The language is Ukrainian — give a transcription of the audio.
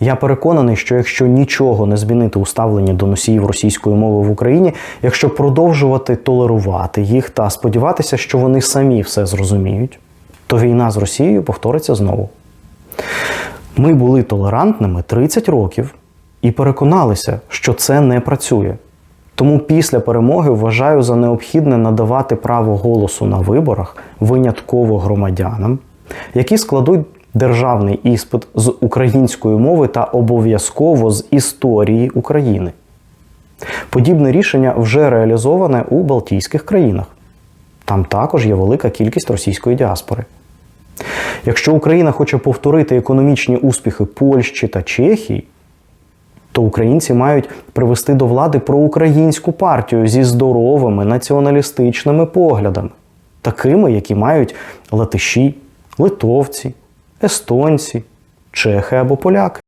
Я переконаний, що якщо нічого не змінити у ставленні до носіїв російської мови в Україні, якщо продовжувати толерувати їх та сподіватися, що вони самі все зрозуміють, то війна з Росією повториться знову. Ми були толерантними 30 років і переконалися, що це не працює. Тому після перемоги вважаю за необхідне надавати право голосу на виборах винятково громадянам, які складуть державний іспит з української мови та обов'язково з історії України. Подібне рішення вже реалізоване у Балтійських країнах. Там також є велика кількість російської діаспори. Якщо Україна хоче повторити економічні успіхи Польщі та Чехії, то українці мають привести до влади проукраїнську партію зі здоровими націоналістичними поглядами, такими, які мають латиші, литовці, естонці, чехи або поляки.